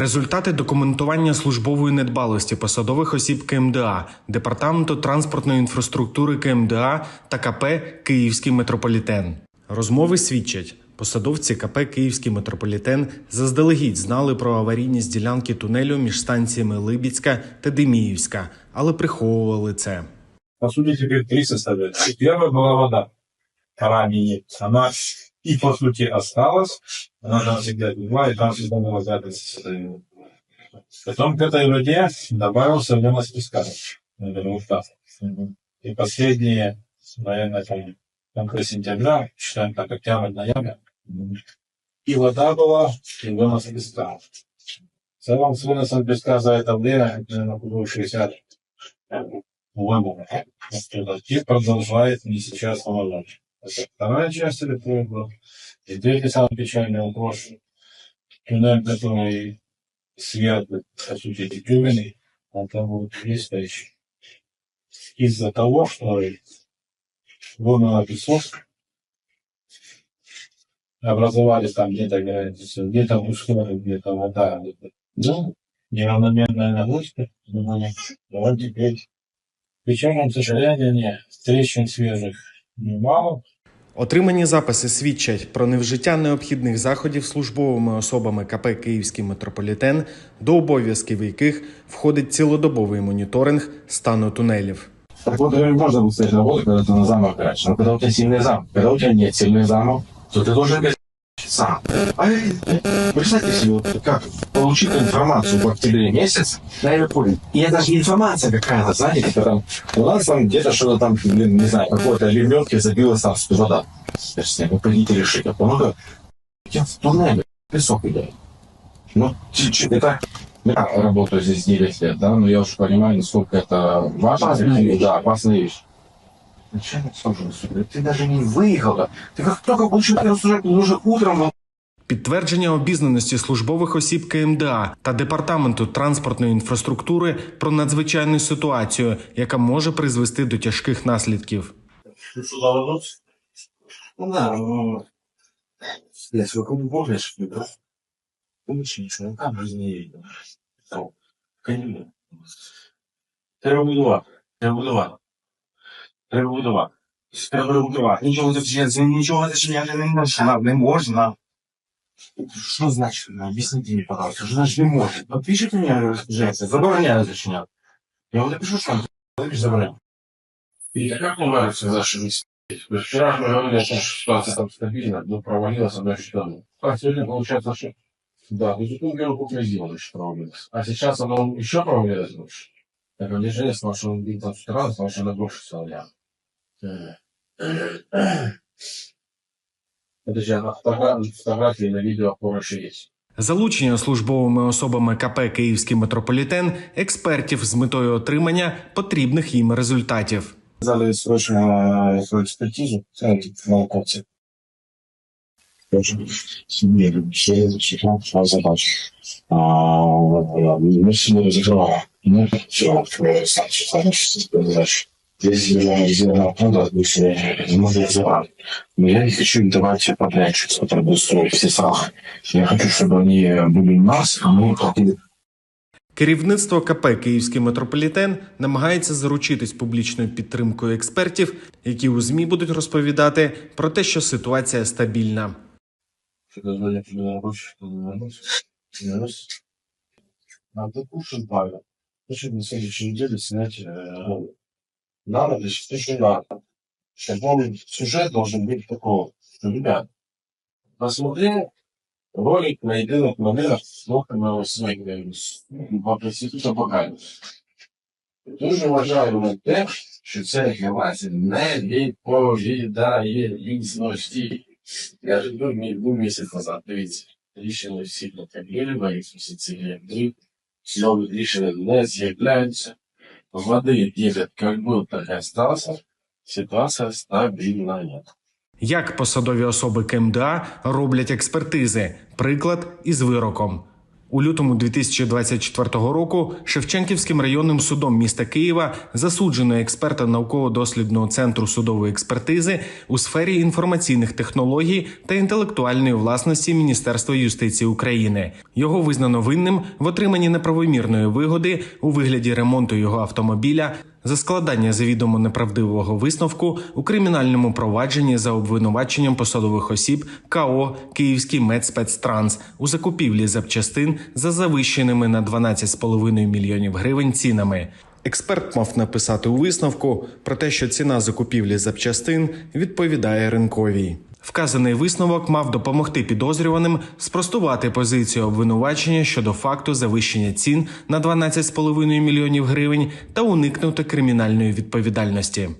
Результати документування службової недбалості посадових осіб КМДА, департаменту транспортної інфраструктури КМДА та КП Київський метрополітен. Розмови свідчать. Посадовці КП Київський метрополітен заздалегідь знали про аварійність ділянки тунелю між станціями Либіцька та Деміївська, але приховували це. По сути, теперь три составляющих. Первая была вода. Ранее. Она и, по сути, осталась. Она там всегда была, и там всегда была запись. Потом к этой воде добавился вместо песка. Наверное, устав. И последние, наверное, там, конце сентября, считаем так, октябрь, ноябрь, и вода была, и вынос песка. В целом, с выносом песка за это время, наверное, было 60 вымыл. И продолжает не сейчас помогать. Это вторая часть электрода. И третий самый печальный вопрос. Туннель, который светлый, по сути, декюбенный, он там будет действующий. Из-за того, что вымыло песок, образовали там где-то границы, где-то ускоры, где-то вода, где-то, ну, неравномерная нагрузка, думаю, вот теперь причем, к сожалению, трещин свежих немало. Отримані записи свідчать про невжиття необхідних заходів службовими особами КП Київський метрополітен, до обов'язків яких входить цілодобовий моніторинг стану тунелів. Так вот, говорю, можно быстрее работать, когда ты на замок играешь. Но когда у тебя сильный замок, когда у тебя нет сильных замок, то ты должен играть сам. А э, представьте себе, вот как получить информацию в октябре месяц на Ливерпуле. И это же информация какая-то, знаете, как там, у нас там где-то что-то там, блин, не знаю, какой-то ливневке забилась там вода. Я же вы пойдите решить. А помогу, я в туннеле, песок идет. Ну, это я работаю здесь 9 лет, да, но я уже понимаю, насколько это важно. Опасная вещь. Да, опасная вещь. Начальник сука, ты даже не выехал. да. Ты как только получил уже, уже утром Підтвердження обізнаності службових осіб КМДА та департаменту транспортної інфраструктури про надзвичайну ситуацію, яка може призвести до тяжких наслідків. Ну ну... Ну. Треба будувати. Треба будувати. Треба будувати. Треба будувати. Нічого зачиняти, нічого не можна, не можна. Що значить? Ну, Об'ясните мені, пожалуйста, що значить не можна? Подпишите мені розпорядження, забороняю зачиняти. Я вам напишу, що там забороняю. И как вам нравится? То есть Вчера мы говорили что ситуация там стабильна, но провалилась одна считанная. А сегодня получается, что да, то есть первый купля сделали, что провалилась. А сейчас оно еще провалилось больше. Так, движение сказал, что он бил там с сказал, что она больше стала Это же на фотографии, фотографии на видео помощи есть. Залучення службовими особами КП Київський метрополітен експертів з метою отримання потрібних їм результатів. Взяли срочно эту экспертизу, науковцы. Семья, все зачитал, а задачу. А, мы сегодня закрываем. Ну, все, задачу. Если я сделал правда, если можно забрать. Но я не хочу им давать подрядчиц, которые будут строить все срахи. Я хочу, чтобы они были у нас, а мы платили Керівництво КП Київський метрополітен намагається заручитись публічною підтримкою експертів, які у змі будуть розповідати про те, що ситуація стабільна. Что-то звонят тебе на ручку, что не вернусь. Не вернусь. Надо кушать, Павел. Хочу на следующей неделе снять э, ролик. Надо для очень важно. Чтобы сюжет должен быть такого, что, ребят, посмотри ролик на єдиних новинах слухами сьогодні по інституту покаяння. Дуже вважаю на те, що ця інформація не відповідає дійсності. Я ж був, мій- був місяць назад, дивіться, рішення всі потрібні, в місяці як нові рішення не з'являються, води ділять, как был, так и остался, ситуація стабільна. Як посадові особи КМДА роблять експертизи, приклад із вироком. У лютому 2024 року Шевченківським районним судом міста Києва засуджено експерта науково-дослідного центру судової експертизи у сфері інформаційних технологій та інтелектуальної власності Міністерства юстиції України. Його визнано винним в отриманні неправомірної вигоди у вигляді ремонту його автомобіля. За складання завідомо неправдивого висновку у кримінальному провадженні за обвинуваченням посадових осіб КО Київський медспецтранс у закупівлі запчастин за завищеними на 12,5 мільйонів гривень цінами. Експерт мав написати у висновку про те, що ціна закупівлі запчастин відповідає ринковій. Вказаний висновок мав допомогти підозрюваним спростувати позицію обвинувачення щодо факту завищення цін на 12,5 мільйонів гривень та уникнути кримінальної відповідальності.